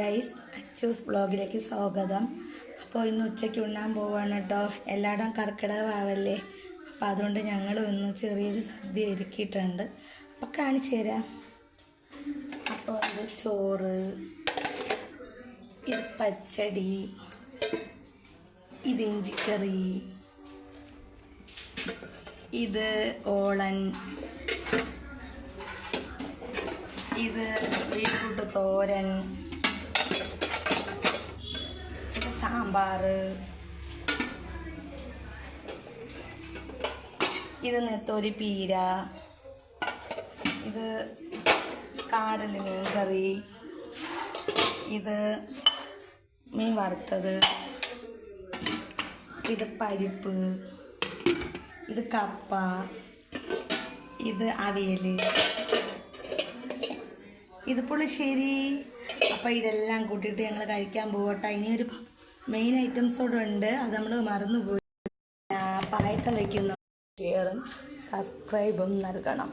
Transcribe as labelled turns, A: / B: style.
A: Guys Achus ബ്ലോഗിലേക്ക് സ്വാഗതം. അപ്പോൾ ഇന്ന് ഉച്ചയ്ക്ക് ഉണ്ണാൻ പോവാണ് കേട്ടോ. എല്ലായിടം കർക്കിടകമാവല്ലേ. അപ്പോൾ അതുകൊണ്ട് ഞങ്ങൾ ഇന്ന് ചെറിയൊരു സദ്യ ഒരുക്കിയിട്ടുണ്ട്. അപ്പോൾ കാണിച്ചു തരാം. അപ്പോൾ ഇത് ചോറ് ഇത് പച്ചടി ഇത് ഇഞ്ചിക്കറി ഇത് ഓളൻ ഇത് ബീട്രൂട്ട് തോരൻ ഇത് സാമ്പാർ. ഇത് നെത്തോരി പീര. ഇത് കാരൽ മീൻ കറി. ഇത് മീൻ വറുത്തത്. ഇത് പരിപ്പ്. ഇത് കപ്പ. ഇത് അവിയൽ ഇത് പുളിശ്ശേരി. അപ്പോൾ ഇതെല്ലാം കൂട്ടിയിട്ട് ഞങ്ങൾ കഴിക്കാൻ പോകട്ടെ ഇനി ഒരു ഐറ്റംസ് ഐറ്റംസോടെ ഉണ്ട് അത് നമ്മൾ മറന്നുപോയി. പായസം വയ്ക്കുന്ന ഷെയറും സബ്സ്ക്രൈബും നൽകണം.